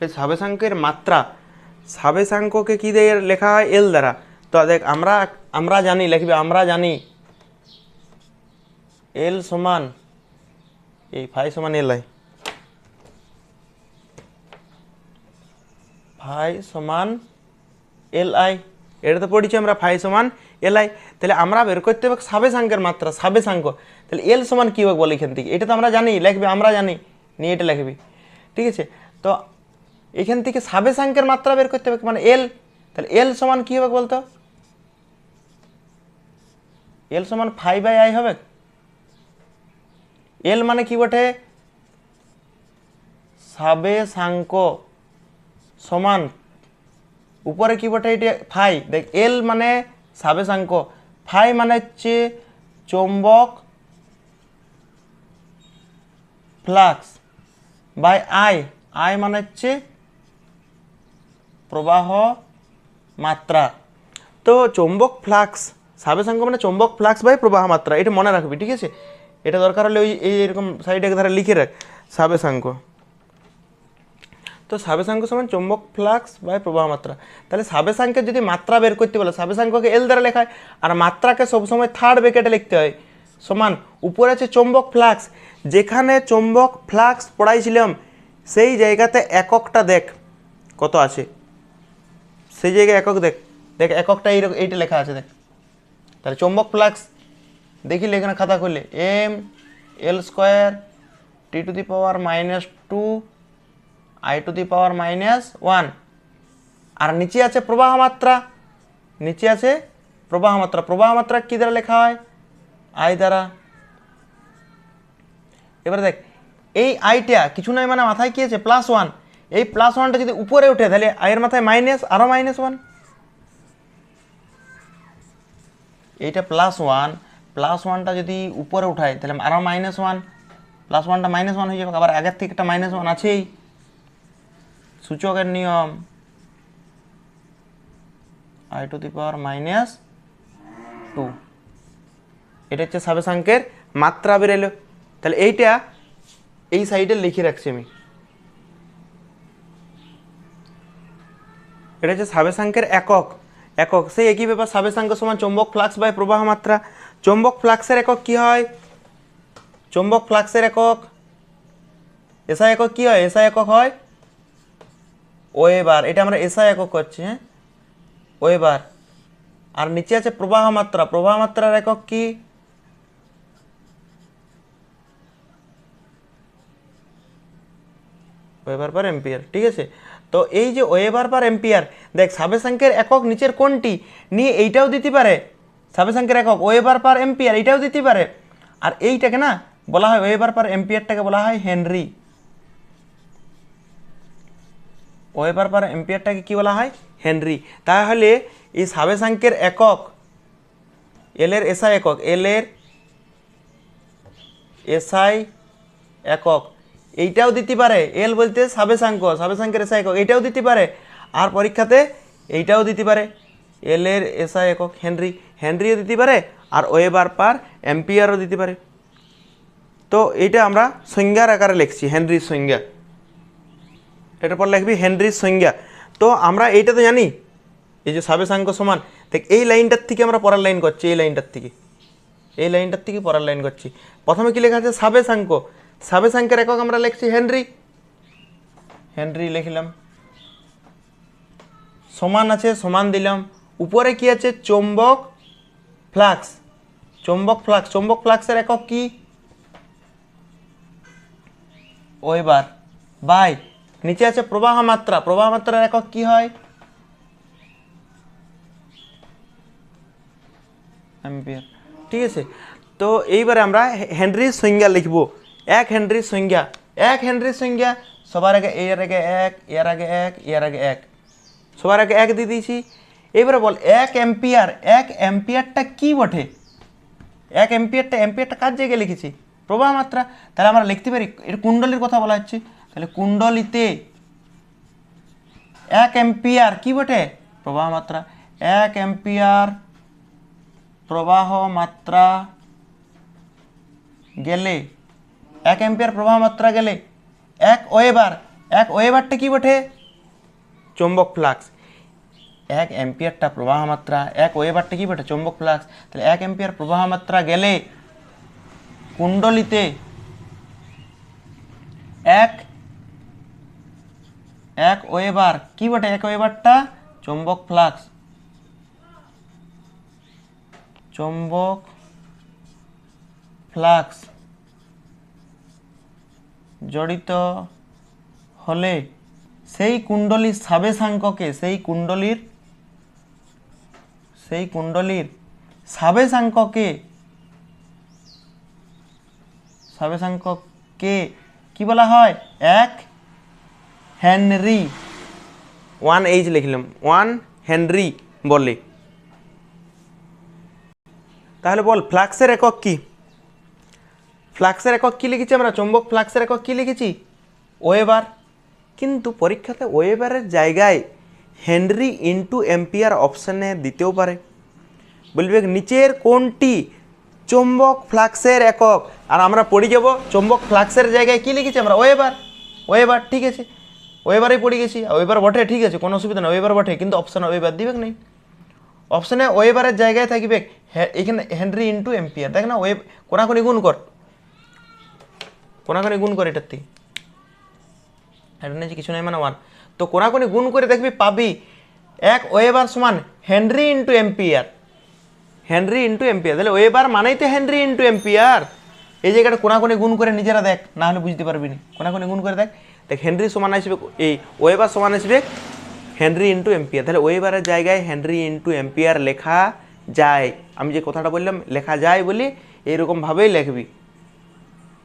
সাবেশাঙ্কের মাত্রা সাবেশাঙ্ককে কী দিয়ে লেখা হয় এল দ্বারা তো দেখ আমরা আমরা জানি লিখবে আমরা জানি এল সমান এই ফাই সমান এল আই ফাই সমান এল আই এটা তো পড়েছি আমরা ফাই সমান এল আই তাহলে আমরা বের করতে হবে সাবেশাঙ্কের মাত্রা সাবেশাঙ্ক তাহলে এল সমান কী হবে বলে এখান থেকে এটা তো আমরা জানি লিখবে আমরা জানি নিয়ে এটা লিখবি ঠিক আছে তো এখান থেকে সাবেশাঙ্কের মাত্রা বের করতে হবে। মানে এল তাহলে এল সমান কী হবে বলতো? এল সমান ফাইভ বাই আই হবে? এল মানে কি বটে? সাবেশাঙ্ক সমান, উপরে কি বটে এটা? ফাই দেখ এল মানে সাবেশাঙ্ক ফাই মানে হচ্ছে চৌম্বক ফ্লাক্স বাই আই আই মানে হচ্ছে প্রবাহ মাত্রা। তো চৌম্বক ফ্লাক্স সাবেশাঙ্ক মানে চৌম্বক ফ্লাক্স বাই প্রবাহ মাত্রা, এটা মনে রাখবি, ঠিক আছে? এটা দরকার হলে ওই, এই এরকম সাইডে ধারে লিখে রাখ সাবেশাঙ্ক তো সাবেশাঙ্ক সমান চৌম্বক ফ্লাক্স বাই প্রবাহ মাত্রা। তাহলে সাবেশাঙ্কের যদি মাত্রা বের করতে বলে সাবেশাঙ্ককে এল দ্বারা লেখা হয় আর মাত্রাকে সবসময় থার্ড ব্রেকেটে লিখতে হয়। সমান, উপরে আছে চৌম্বক ফ্লাক্স, যেখানে চৌম্বক ফ্লাক্স পড়াইছিলাম, সেই জায়গাতে এককটা দেখ, কত আছে? সেই জায়গায় একক দেখ দেখ, এককটা এইরকম এইটা লেখা আছে দেখ। তাহলে চৌম্বক ফ্লাক্স দেখিলে এখানে খাতা করলে M L square T two the power minus two I two the power minus one আর নিচে আছে প্রবাহ মাত্রা, নিচে আছে প্রবাহ মাত্রা। প্রবাহ মাত্রা কী দ্বারা লেখা হয়? আই দ্বারা। এবারে দেখ, এই আইটা কিছু নয় মানে মাথায় কি আছে? প্লাস ওয়ান এই প্লাস ওয়ানটা যদি উপরে উঠে, তাহলে আয়ের মাথায় মাইনাস আরও মাইনাস ওয়ান এইটা প্লাস ওয়ান প্লাস ওয়ানটা যদি উপরে উঠায়, তাহলে আরও মাইনাস ওয়ান প্লাস ওয়ানটা মাইনাস ওয়ান হয়ে যাবে, আবার আগের থেকে একটা মাইনাস ওয়ান আছেই। সূচকের নিয়ম। I two the power minus two এটা হচ্ছে সাবেশাঙ্কের মাত্রা বেরোলো তাহলে এইটা এই সাইডে লিখে রাখছি আমি। এটা হচ্ছে সাবেশাঙ্কের একক একক। সেই একই ব্যাপার সাবেশাঙ্ক সমান চৌম্বক ফ্লাক্স বাই প্রবাহ মাত্রা। চৌম্বক ফ্লাক্সের একক কি হয়? চৌম্বক ফ্লাক্সের একক, এসআই একক কি হয়? এসআই একক হয়? ওয়েবার এটা আমরা এসআই একক করছি হ্যাঁ? ওয়েবার আর নিচে আছে প্রবাহ মাত্রা। প্রবাহ মাত্রার একক কি? ওয়েবার পার এম্পিয়ার ঠিক আছে? তো এই যে ওয়েবার পার এম্পিয়ার, দেখ সাবেশাঙ্কের একক নিচের কোনটি? নিয়ে এইটাও দিতে পারে। সাবেশাঙ্কের একক, ওয়েবার পার এম্পিয়ার, এইটাও দিতে পারে। আর এইটাকে না বলা হয় ওয়েবার পার এম্পিয়ারটাকে বলা হয় হেনরি। ওয়েবার পার এম্পিয়ারটাকে কি বলা হয়? হেনরি। তাহলে এই সাবেশাঙ্কের একক, এল এর এসআই একক, এল এর এসআই একক এইটাও দিতে পারে। এল বলতে সাবেশাঙ্ক সাবেশাঙ্কের এসআই একক, এইটাও দিতে পারে। আর পরীক্ষাতে এইটাও দিতে পারে। এল এর এসআই একক হেনরি, হেনরিও দিতে পারে আর ওয়েবার পার এম্পিয়ারও দিতে পারে। তো এইটা আমরা সংজ্ঞার আকারে লিখছি হেনরির সংজ্ঞা। এটার পর লিখবি হেনরির সংজ্ঞা। তো আমরা এইটা তো জানি, এই যে সাবেশাঙ্ক সমান, দেখ এই লাইনটার থেকে আমরা পরের লাইন করছি, এই লাইনটার থেকে। এই লাইনটার থেকে পরের লাইন করছি। প্রথমে কী লেখা আছে? সাবেশাঙ্ক সাবেশাঙ্কের একক আমরা লিখছি হেনরি। হেনরি লিখলাম। সমান আছে, সমান দিলাম। উপরে কি আছে? চৌম্বক ফ্লাক্স। চৌম্বক ফ্লাক্স। চৌম্বক ফ্লাক্সের একক কি? ওইবার বাই। নিচে আছে প্রবাহ মাত্রা। প্রবাহ মাত্রার একক কি হয়? ঠিক আছে। তো এইবারে আমরা হেনরির সংজ্ঞা লিখব। এক হেনরির সংজ্ঞা, এক হেনরির সংজ্ঞা, সবার আগে এর আগে এক এর আগে এক এর আগে এক। সবার আগে এক দিয়ে দিয়েছি। এবারে বল, এক অ্যাম্পিয়ার, এক অ্যাম্পিয়ারটা কি বটে? এক অ্যাম্পিয়ারটা অ্যাম্পিয়ারটা কার জায়গায় লিখেছি? প্রবাহ মাত্রা। তাহলে আমরা লিখতে পারি এটা কুণ্ডলির কথা বলা হচ্ছে। তাহলে কুণ্ডলিতে এক অ্যাম্পিয়ার কি বটে? প্রবাহ মাত্রা। এক অ্যাম্পিয়ার প্রবাহ মাত্রা গেলে এক অ্যাম্পিয়ার প্রবাহ মাত্রা গেলে এক ওয়েবার, এক ওয়েবারটা কি বটে? চৌম্বক ফ্লাক্স। এক অ্যাম্পিয়ারটা প্রবাহ মাত্রা, এক ওয়েবারটা কি বটে? চৌম্বক ফ্লাক্স। তাহলে এক অ্যাম্পিয়ার প্রবাহ মাত্রা গেলে কুণ্ডলিতে এক এক ওয়েবার, কি বটে? এক ওয়েবারটা চৌম্বক ফ্লাক্স। চৌম্বক ফ্লাক্স। জড়িত হলে সেই কুণ্ডলীর সাবেশাঙ্ককে সেই কুণ্ডলীর সেই কুণ্ডলীর সাবেশাঙ্ককে সাবেশাঙ্ককে কি বলা হয়? এক হেনরি। ওয়ান এইচ লিখলাম, ওয়ান হেনরি বলে। তাহলে বল, ফ্লাক্সের একক কি? ফ্লাক্সের একক কী লিখেছি আমরা? চুম্বক ফ্লাক্সের একক কী লিখেছি? ওয়েবার। কিন্তু পরীক্ষাতে ওয়েবারের জায়গায় হেনরি ইন্টু এম্পিয়ার অপশানে দিতেও পারে। বলবে নিচের কোনটি চৌম্বক ফ্লাক্সের একক? আর আমরা পড়ে যাব, চৌম্বক ফ্লাক্সের জায়গায় কী লিখেছি আমরা? ওয়েবার। ওয়েবার, ঠিক আছে। ওয়েবারেই পড়ে গেছি। ওয়েবার বটে, ঠিক আছে, কোনো অসুবিধা নেই, ওয়েবার বটে। কিন্তু অপশান ওয়েবার দিবে নেই। অপশানে ওয়েবারের জায়গায় থাকবে এখানে হেনরি ইন্টু এম্পিয়ার। দেখ না, ওয়েব, কোনাকুনি গুণ কর। কোনাকুনি গুণ করে এটার থেকে। এটা নিচে কিছু নাই মানে ওয়ান। তো কোনাকুনি গুণ করে দেখবি পাবি এক ওয়েবার সমান henry into ampere. Henry into ampere. তাহলে ওয়েবার মানেই তো হেনরি ইন্টু এম্পিয়ার। এই জায়গাটা কোনাকুনি গুণ করে নিজেরা দেখ, না হলে বুঝতে পারবি না। কোনাকুনি গুণ করে দেখ। দেখ, হেনরি সমান আসবে এই ওয়েবার সমান আসবে হেনরি ইন্টু এম্পিয়ার। তাহলে ওয়েবারের জায়গায় হেনরি ইন্টু এম্পিয়ার লেখা যায়। আমি যে কথাটা বললাম, লেখা যায় বলি এইরকমভাবেই লিখবি।